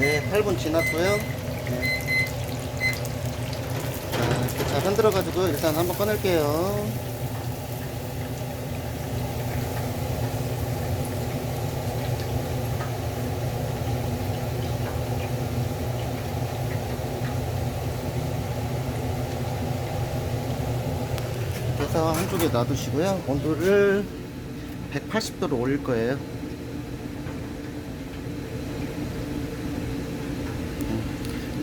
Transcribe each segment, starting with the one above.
네, 8분 지났고요. 네. 자, 이렇게 잘 흔들어가지고 일단 한번 꺼낼게요. 한쪽에 놔두시고요. 온도를 180도로 올릴 거예요.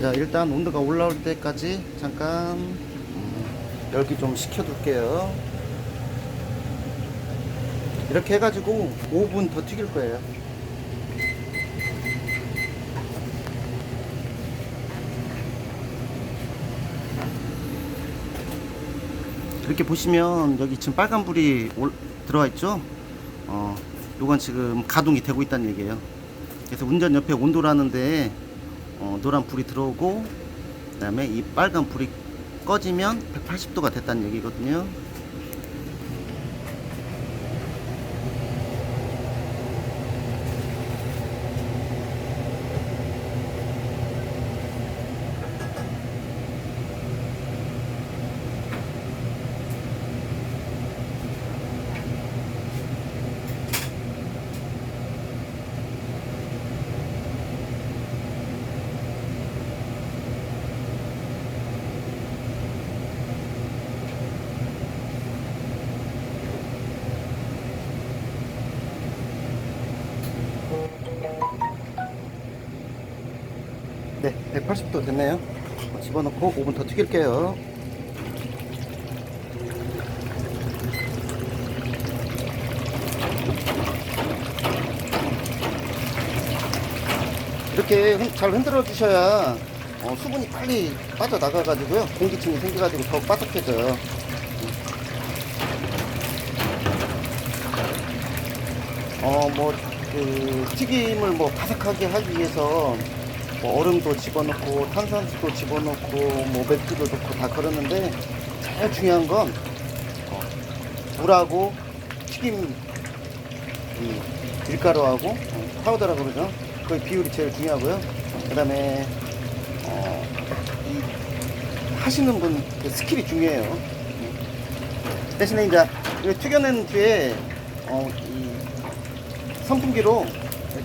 자 일단 온도가 올라올 때까지 잠깐 음, 열기 좀 식혀둘게요. 이렇게 해가지고 5분 더 튀길 거예요. 이렇게 보시면 여기 지금 빨간 불이 올- 들어와 있죠? 어 요건 지금 가동이 되고 있다는 얘기예요. 그래서 운전 옆에 온도라는데 어, 노란 불이 들어오고 그 다음에 이 빨간 불이 꺼지면 180도가 됐다는 얘기거든요. 네, 180도 됐네요. 어, 집어넣고 5분 더 튀길게요. 이렇게 흔- 잘 흔들어 주셔야 어, 수분이 빨리 빠져나가가지고요. 공기층이 생겨가지고 더 바삭해져요. 어, 뭐, 그, 튀김을 뭐 바삭하게 하기 위해서 뭐 얼음도 집어넣고 탄산수도 집어넣고 뭐 맥주도 넣고 다 그러는데 제일 중요한 건 어, 물하고 튀김 이 밀가루하고 어, 파우더라고 그러죠. 그 비율이 제일 중요하고요. 그 다음에 어, 이 하시는 분 그 스킬이 중요해요. 음. 대신에 이제 튀겨낸 뒤에 어, 이 선풍기로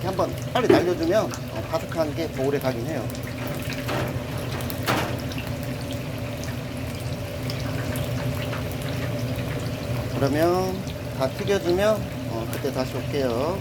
이렇게 한번 빨리 날려주면 어, 바삭한 게 더 오래 가긴 해요. 그러면 다 튀겨주면 어, 그때 다시 올게요.